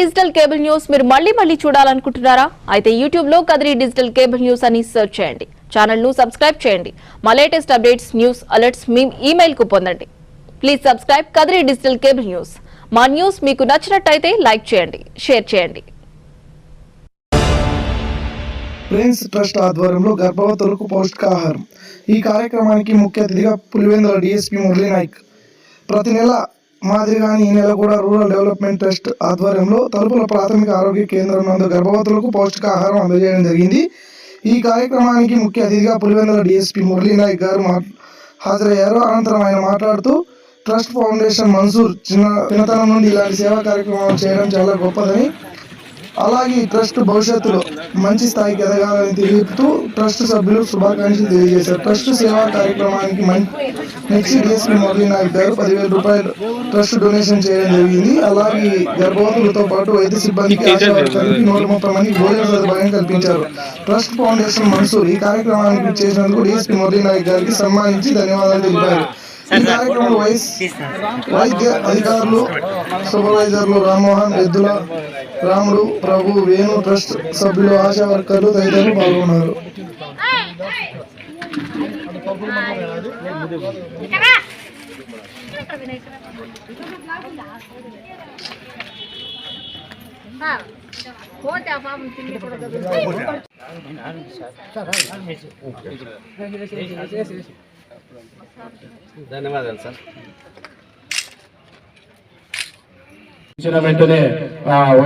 Digital cable news మీరు మళ్ళీ మళ్ళీ చూడాలనుకుంటున్నారా? అయితే యూట్యూబ్లో కదిరి డిజిటల్ కేబుల్ న్యూస్ అని సెర్చ్ చేయండి. ఛానల్ను సబ్స్క్రైబ్ చేయండి. మా లేటెస్ట్ అప్డేట్స్ న్యూస్ అలర్ట్స్ మీ ఇమెయిల్కు పొందండి. Please subscribe Kadiri digital cable news. మా న్యూస్ మీకు నచ్చినట్టయితే లైక్ చేయండి షేర్ చేయండి. ప్రిన్స్ ట్రస్ట్ ఆధ్వర్యంలో గర్భవతులకు పౌష్టికాహారం ఈ కార్యక్రమానికి ముఖ్య అతిథిగా పులివెందుల డిఎస్పీ మురళీ నాయక్ ప్రతి నెల మాదిరిగానే ఈ నెల కూడా రూరల్ డెవలప్మెంట్ ట్రస్ట్ ఆధ్వర్యంలో తలుపుల ప్రాథమిక ఆరోగ్య కేంద్రం నందు గర్భవతులకు పౌష్టికాహారం అందజేయడం జరిగింది. ఈ కార్యక్రమానికి ముఖ్య అతిథిగా పులివెందుల డిఎస్పీ మురళీనాయక్ గారు మా హాజరయ్యారు. అనంతరం ఆయన మాట్లాడుతూ ట్రస్ట్ ఫౌండేషన్ మన్సూర్ చిన్న చిన్నతనం నుండి ఇలాంటి సేవా కార్యక్రమాలు చేయడం చాలా గొప్పదని అలాగే ఈ ట్రస్ట్ భవిష్యత్తులో మంచి స్థాయికి ఎదగాలని తెలుపుతూ ట్రస్ట్ సభ్యులు శుభాకాంక్షలు తెలియజేశారు. ట్రస్ట్ సేవా కార్యక్రమానికి మంచి నెక్స్ట్ డిఎస్పీ మురళీ నాయక్ గారు పదివేల రూపాయలు ట్రస్ట్ డొనేషన్ చేయడం జరిగింది. అలాగే గర్భవతులతో పాటు వైద్య సిబ్బందికి ఆశా వర్కర్లకి నూట ముప్పై మందికి భోజన సదుపాయం కల్పించారు. ట్రస్ట్ ఫౌండేషన్ మన్సూర్ ఈ కార్యక్రమానికి చేసినందుకు డిఎస్పీ మురళీ నాయక్ గారికి సన్మానించి ధన్యవాదాలు తెలిపారు. ఈ కార్యక్రమంలో వైస్ వైద్య అధికారులు సూపర్వైజర్లు రామ్మోహన్ ఎద్దుల రాముడు ప్రభు వేణు ట్రస్ట్ సభ్యులు ఆశా వర్కర్లు తదితరులు పాల్గొన్నారు. పోతే ఆ పాపం తిండి కూడా ఇచ్చిన వెంటనే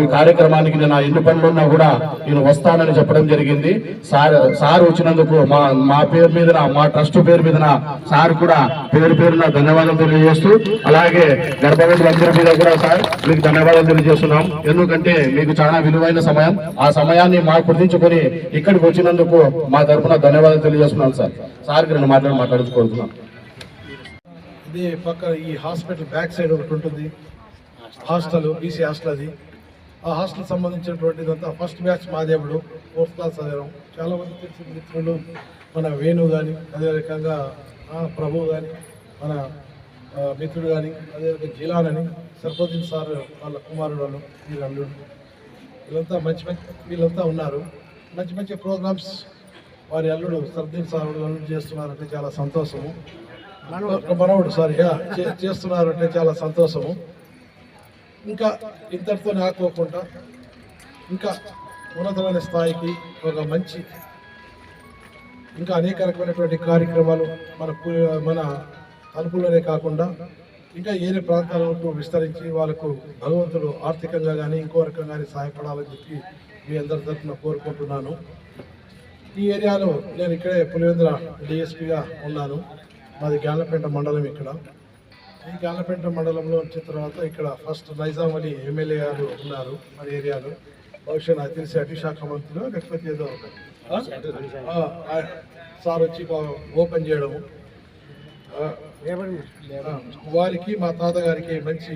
ఈ కార్యక్రమానికి నేను ఎన్ని పనులు ఉన్నా కూడా నేను వస్తానని చెప్పడం జరిగింది. సార్ సార్ వచ్చినందుకు మా మా పేరు మీద మా ట్రస్ట్ పేరు మీద సార్ కూడా పేరు పేరున ధన్యవాదాలు తెలియజేస్తూ అలాగే గర్భవతులందరి మీద కూడా సార్ మీకు ధన్యవాదాలు తెలియజేస్తున్నాం. ఎందుకంటే మీకు చాలా విలువైన సమయం. ఆ సమయాన్ని మాకు గుర్తించుకొని ఇక్కడికి వచ్చినందుకు మా తరఫున ధన్యవాదాలు తెలియజేస్తున్నాను సార్. సార్కి నేను మాట్లాడి మాట్లాడుకోరుతున్నాను ఇది పక్క ఈ హాస్పిటల్ బ్యాక్ సైడ్ ఒకటి ఉంటుంది. హాస్టల్ బీసీ హాస్టల్ అది. ఆ హాస్టల్ సంబంధించినటువంటిదంతా ఫస్ట్ బ్యాచ్ మాదేవుడు ఫోర్త్ క్లాస్ చదివాం. చాలా మంది తెలిసిన మిత్రులు మన వేణు కానీ అదే రకంగా ప్రభు కానీ మన మిత్రుడు కానీ అదే రకంగా జిలాన్ అని సర్పోజిన్ సార్ వాళ్ళ కుమారుడు వాళ్ళు వీళ్ళ అల్లుడు. వీళ్ళంతా మంచి మంచి వీళ్ళంతా ఉన్నారు. మంచి మంచి ప్రోగ్రామ్స్ వారి అల్లుడు సర్దీన్ సార్ అల్లుడు చేస్తున్నారంటే చాలా సంతోషము. మనవుడు. సారీ చేస్తున్నారంటే చాలా సంతోషము. ఇంకా ఇంతటితో ఆకోకుండా ఇంకా ఉన్నతమైన స్థాయికి ఒక మంచి ఇంకా అనేక రకమైనటువంటి కార్యక్రమాలు మన మన తలుపులోనే కాకుండా ఇంకా ఏరే ప్రాంతాలకు విస్తరించి వాళ్ళకు భగవంతుడు ఆర్థికంగా కానీ ఇంకో రకంగా కానీ సహాయపడాలని చెప్పి మీ అందరి తరఫున కోరుకుంటున్నాను. ఈ ఏరియాలో నేను ఇక్కడే పులివెందుల డిఎస్పీగా ఉన్నాను. మాది జ్ఞానపేట మండలం ఇక్కడ. ఈ గాలపేట మండలంలో వచ్చిన తర్వాత ఇక్కడ ఫస్ట్ నైజాం అలీ ఎమ్మెల్యే గారు ఉన్నారు మన ఏరియాలో. బహుశా నాకు తెలిసి అటు శాఖ మంత్రులు లేకపోతే ఏదో సార్ వచ్చి ఓపెన్ చేయడము. వారికి మా తాతగారికి మంచి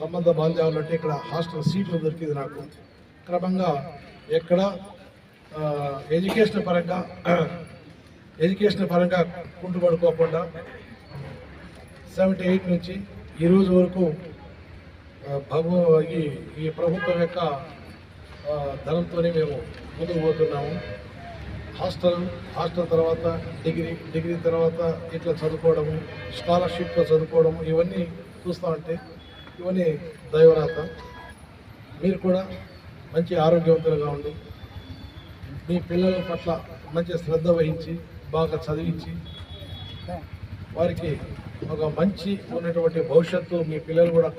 సంబంధ బాంధవ్యాలు అంటే ఇక్కడ హాస్టల్ సీట్లు దొరికింది నాకు. క్రమంగా ఎక్కడ ఎడ్యుకేషన్ పరంగా ఎడ్యుకేషన్ పరంగా కుంటుపడుకోకుండా సెవెంటీ ఎయిట్ నుంచి ఈరోజు వరకు భగవ ఈ ఈ ప్రభుత్వం యొక్క ధనంతోనే మేము ముందుకు పోతున్నాము. హాస్టల్ హాస్టల్ తర్వాత డిగ్రీ డిగ్రీ తర్వాత ఇట్లా చదువుకోవడము స్కాలర్షిప్లో చదువుకోవడము ఇవన్నీ చూస్తూ ఉంటే ఇవన్నీ దైవరాత. మీరు కూడా మంచి ఆరోగ్యవంతులుగా ఉండి మీ పిల్లల పట్ల మంచి శ్రద్ధ వహించి బాగా చదివించి వారికి ఒక మంచి ఉన్నటువంటి భవిష్యత్తు మీ పిల్లలు కూడా